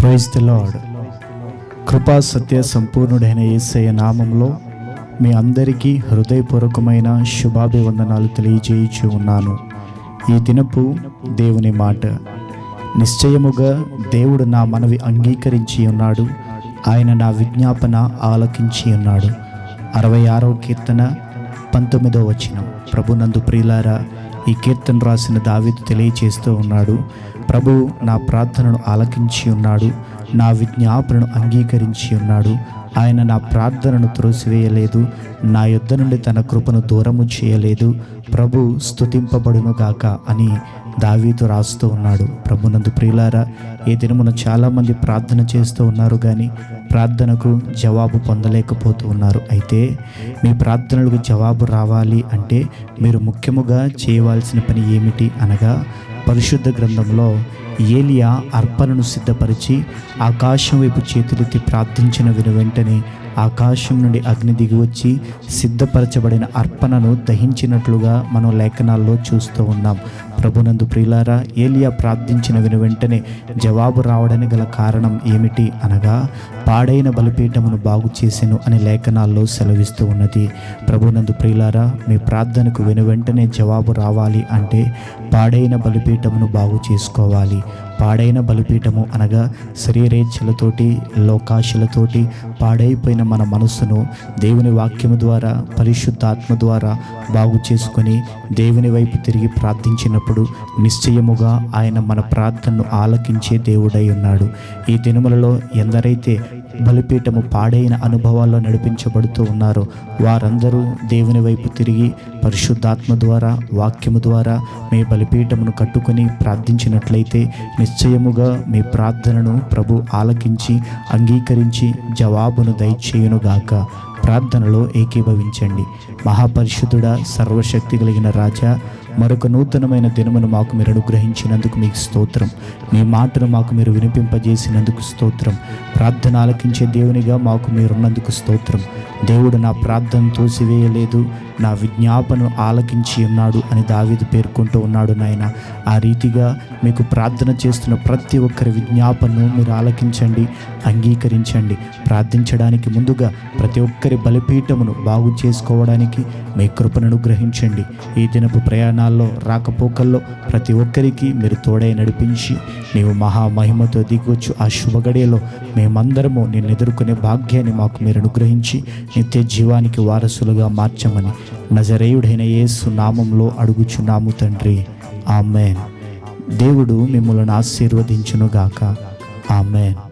Praise the lord కృపా సత్య సంపూర్ణుడైన యేసయ్య నామంలో మీ అందరికీ హృదయపూర్వకమైన శుభాభివందనాలు తెలియజేయచ్చు ఉన్నాను. ఈ దినపు దేవుని మాట. నిశ్చయముగా దేవుడు నా మనవి అంగీకరించి ఉన్నాడు. ఆయన నా విజ్ఞాపన ఆలకించి ఉన్నాడు. అరవై ఆరవ కీర్తన పంతొమ్మిదో వచనం. ప్రభునందు ప్రియులారా ఈ కీర్తన రాసిన దావీదు తెలియచేస్తూ ఉన్నాడు. ప్రభు నా ప్రార్థనను ఆలకించి ఉన్నాడు నా విజ్ఞాపనను అంగీకరించి ఉన్నాడు. ఆయన నా ప్రార్థనను త్రోసివేయలేదు నా యుద్ధ నుండి తన కృపను దూరము చేయలేదు. ప్రభు స్తుతింపబడును గాక అని దావీదు రాస్తూ ఉన్నాడు. ప్రభునందు ప్రియులారా ఈ దినమున చాలామంది ప్రార్థన చేస్తూ ఉన్నారు కానీ ప్రార్థనకు జవాబు పొందలేకపోతూ ఉన్నారు. అయితే మీ ప్రార్థనలకు జవాబు రావాలి అంటే మీరు ముఖ్యముగా చేయవలసిన పని ఏమిటి అనగా పరిశుద్ధ గ్రంథంలో ఏలియా అర్పణను సిద్ధపరిచి ఆకాశం వైపు చేతులెత్తి ప్రార్థించిన విను వెంటనే ఆకాశం నుండి అగ్ని దిగి వచ్చి సిద్ధపరచబడిన అర్పణను దహించినట్లుగా మనం లేఖనాల్లో చూస్తూ ఉన్నాం. ప్రభునందు ప్రియులారా ఏలియా ప్రార్థించిన విను వెంటనే జవాబు రావడానికి గల కారణం ఏమిటి అనగా పాడైన బలిపీఠమును బాగు చేసెను అని లేఖనాల్లో సెలవిస్తూ ఉన్నది. ప్రభునందు ప్రియులారా మీ ప్రార్థనకు వెను వెంటనే జవాబు రావాలి అంటే పాడైన బలిపీఠమును బాగు చేసుకోవాలి. పాడైన బలిపీఠము అనగా శరీరేచ్ఛలతోటి లోకాశలతోటి పాడైపోయిన మన మనస్సును దేవుని వాక్యము ద్వారా పరిశుద్ధాత్మ ద్వారా బాగు చేసుకొని దేవుని వైపు తిరిగి ప్రార్థించినప్పుడు నిశ్చయముగా ఆయన మన ప్రార్థనను ఆలకించే దేవుడై ఉన్నాడు. ఈ దినములలో ఎందరైతే బలిపీఠము పాడైన అనుభవాల్లో నడిపించబడుతూ ఉన్నారు. వారందరూ దేవుని వైపు తిరిగి పరిశుద్ధాత్మ ద్వారా వాక్యము ద్వారా మీ బలిపీఠమును కట్టుకొని ప్రార్థించినట్లయితే నిశ్చయముగా మీ ప్రార్థనను ప్రభు ఆలకించి అంగీకరించి జవాబును దయచేయునుగాక. ప్రార్థనలో ఏకీభవించండి. మహాపరిశుద్ధుడ సర్వశక్తి కలిగిన రాజా మరొక నూతనమైన దినమును మాకు మీరు అనుగ్రహించినందుకు మీకు స్తోత్రం. మీ మాటను మాకు మీరు వినిపింపజేసినందుకు స్తోత్రం. ప్రార్థన ఆలకించే దేవునిగా మాకు మీరున్నందుకు స్తోత్రం. దేవుడు నా ప్రార్థన తోసివేయలేదు నా విజ్ఞాపనను ఆలకించి ఉన్నాడు అని దావీదు పేర్కొంటూ ఉన్నాడు నాయన. ఆ రీతిగా మీకు ప్రార్థన చేస్తున్న ప్రతి ఒక్కరి విజ్ఞాపనను మీరు ఆలకించండి అంగీకరించండి. ప్రార్థించడానికి ముందుగా ప్రతి ఒక్కరి బలిపీఠమును బాగు చేసుకోవడానికి మీ కృపను అనుగ్రహించండి. ఈ దినపు ప్రయాణాల్లో రాకపోకల్లో ప్రతి ఒక్కరికి మీరు తోడై నడిపించి నీవు మహామహిమతో దిగొచ్చు. ఆ శుభగడియలో మేమందరము నిన్ను ఎదుర్కొనే భాగ్యాన్ని మాకు మీరు అనుగ్రహించి నిత్య జీవానికి వారసులుగా మార్చమని నజరేయుడైన యేసు నామంలో అడుగుచున్నాము తండ్రి. ఆమెన్. దేవుడు మిమ్మల్ని ఆశీర్వదించునుగాక. ఆమెన్.